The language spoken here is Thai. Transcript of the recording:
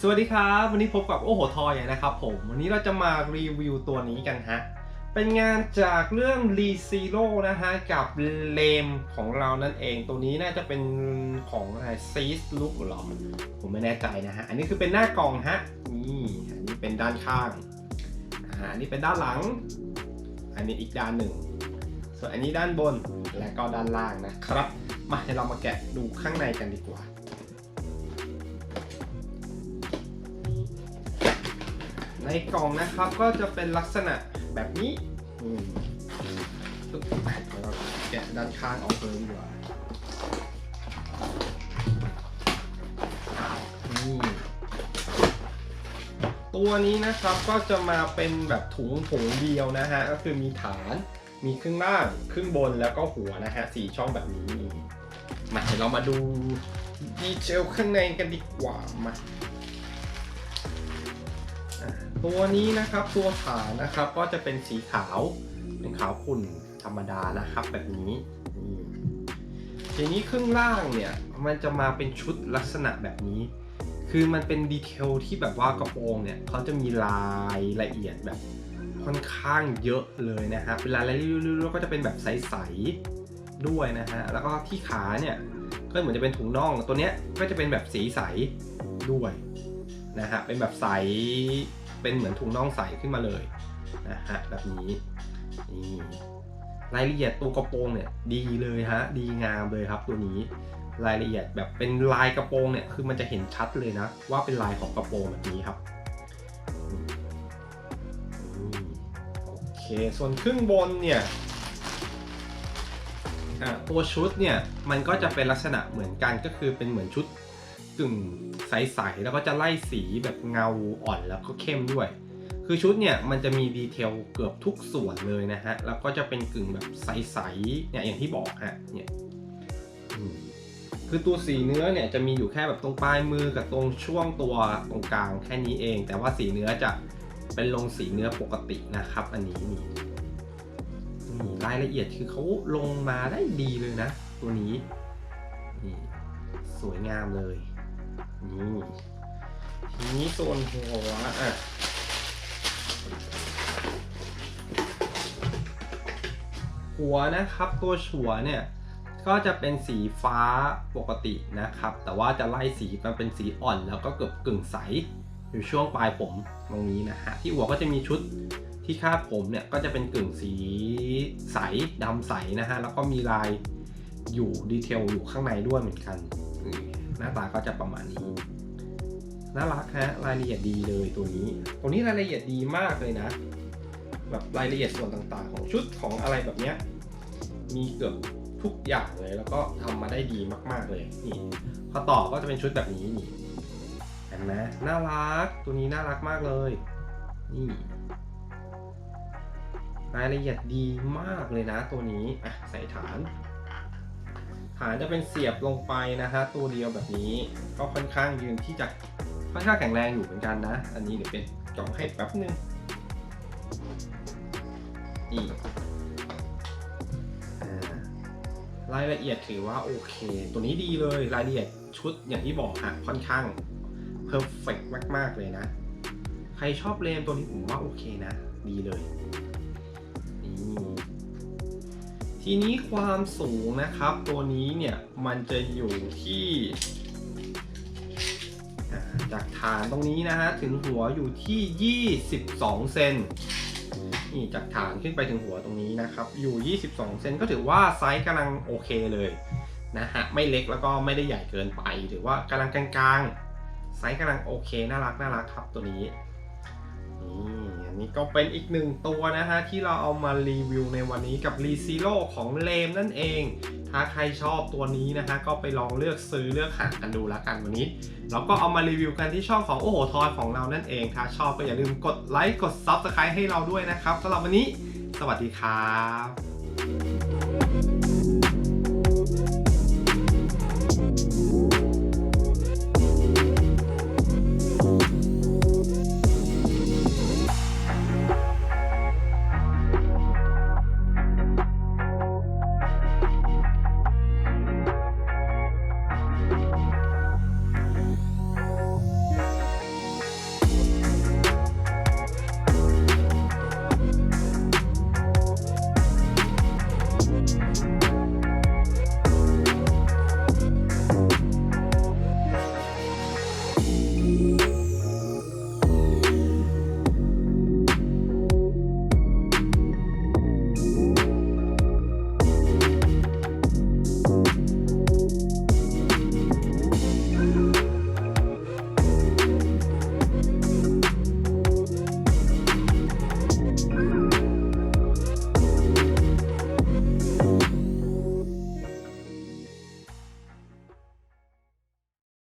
สวัสดีครับ วันนี้พบกับโอ้โหทอยนะครับผม วันนี้เราจะมารีวิวตัวนี้กันฮะ เป็นงานจากเรื่อง r e z e r o นะฮะ กับเลมของเรานั่นเอง ตัวนี้น่าจะเป็นของอะไรซีสลุกหรอ ผมไม่แน่ใจนะฮะ อันนี้คือเป็นหน้ากล่องฮะ นี่ อันนี้เป็นด้านข้างอันนี้เป็นด้านหลัง อันนี้อีกด้านหนึ่ง ส่วนอันนี้ด้านบนและก็ด้านล่างนะครับ มาเดี๋ยวเรามาแกะดูข้างในกันดีกว่า ในกล่องนะครับก็จะเป็นลักษณะแบบนี้แล้วเราแกะด้านข้างออกเลยดีกว่านี่ตัวนี้นะครับก็จะมาเป็นแบบถุงถุงเดียวนะฮะ ก็คือมีฐานมีครึ่งล่างครึ่งบนแล้วก็หัวนะฮะสี่ช่องแบบนี้มาเดี๋ยวเรามาดูดีเทลข้างในกันดีกว่ามา ตัวนี้นะครับตัวขานะครับก็จะเป็นสีขาวเป็นขาวขุ่นธรรมดานะครับแบบนี้ทีนี้ครึ่งล่างเนี่ยมันจะมาเป็นชุดลักษณะแบบนี้ คือมันเป็นดีเทลที่แบบว่ากระโปรงเนี่ยเขาจะมีลายละเอียดแบบค่อนข้างเยอะเลยนะฮะเป็นลายละเอียดแล้วก็จะเป็นแบบใสๆด้วยนะฮะแล้วก็ที่ขาเนี่ยก็เหมือนจะเป็นถุงน่องตัวเนี้ยก็จะเป็นแบบสีใสด้วย นะฮะเป็นแบบใสเป็นเหมือนถุงน่องใสขึ้นมาเลยนะฮะแบบนี้นี่รายละเอียดตัวกระโปรงเนี่ยดีเลยฮะดีงามเลยครับตัวนี้รายละเอียดแบบเป็นลายกระโปรงเนี่ยคือมันจะเห็นชัดเลยนะ ว่าเป็นลายของกระโปรงแบบนี้ครับโอเคส่วนครึ่งบนเนี่ยอะตัวชุดเนี่ยมันก็จะเป็นลักษณะเหมือนกันก็คือเป็นเหมือนชุด กึ่งใสๆแล้วก็จะไล่สีแบบเงาอ่อนแล้วก็เข้มด้วย คือชุดเนี่ยมันจะมีดีเทลเกือบทุกส่วนเลยนะฮะ แล้วก็จะเป็นกึ่งแบบใสๆเนี่ยอย่างที่บอกฮะเนี่ยคือตัวสีเนื้อเนี่ยจะมีอยู่แค่แบบตรงปลายมือกับตรงช่วงตัวตรงกลางแค่นี้เอง แต่ว่าสีเนื้อจะเป็นลงสีเนื้อปกตินะครับ อันนี้นี่นี่รายละเอียดคือเขาลงมาได้ดีเลยนะ ตัวนี้นี่สวยงามเลย นี่ทีนี้ส่วนหัวอะหัวนะครับตัวหัวเนี่ยก็จะเป็นสีฟ้าปกตินะครับ แต่ว่าจะไล่สีมันเป็นสีอ่อน แล้วก็เกือบกึ่งใส อยู่ช่วงปลายผมตรงนี้นะฮะที่หัวก็จะมีชุดที่คาดผมเนี่ยก็จะเป็นกึ่งสีใสดำใสนะฮะแล้วก็มีลายอยู่ดีเทลอยู่ข้างในด้วยเหมือนกัน หน้าตาก็จะประมาณนี้น่ารักฮะรายละเอียดดีเลยตัวนี้ ตัวนี้รายละเอียดดีมากเลยนะ แบบรายละเอียดส่วนต่างๆ ของชุดของอะไรแบบเนี้ยมีเกือบทุกอย่างเลย แล้วก็ทำมาได้ดีมากๆเลยนี่พอต่อก็จะเป็นชุดแบบนี้นี่เห็นไหมน่ารักตัวนี้น่ารักมากเลยนี่รายละเอียดดีมากเลยนะตัวนี้อะใส่ฐาน ฐานจะเป็นเสียบลงไปนะฮะตัวเดียวแบบนี้ก็ค่อนข้างยืนที่จะค่อนข้างแข็งแรงอยู่เหมือนกันนะ อันนี้เดี๋ยวเป็นกล่องให้แป๊บนึงนี่อ่ารายละเอียดถือว่าโอเค ตัวนี้ดีเลยรายละเอียดชุดอย่างที่บอกฮะค่อนข้างเพอร์เฟกมาก ๆ เลยนะ ใครชอบเลนตัวนี้ผมว่าโอเคนะ ดีเลย ทีนี้ความสูงนะครับ ตัวนี้เนี่ยมันจะอยู่ที่จากฐานตรงนี้นะฮะถึงหัวอยู่ที่ 22 เซนนี่จากฐานขึ้นไปถึงหัวตรงนี้นะครับอยู่ 22 เซนก็ถือว่าไซส์กำลังโอเคเลยนะฮะไม่เล็กแล้วก็ไม่ได้ใหญ่เกินไป ถือว่ากำลังกลางๆไซส์กำลังโอเคน่ารักน่ารักครับตัวนี้ นี่ก็เป็นอีกหนึ่งตัวนะฮะที่เราเอามารีวิวในวันนี้กับ r e z e r o ของเลมนั่นเอง ถ้าใครชอบตัวนี้นะฮะก็ไปลองเลือกซื้อเลือกหากันดูแล้วกันวันนี้เราก็เอามารีวิวกันที่ช่องของโอ้โหทอยของเรานั่นเอง ถ้าชอบก็อย่าลืมกดไลค์กด Subscribe ให้เราด้วยนะครับสำหรับวันนี้ สวัสดีครับ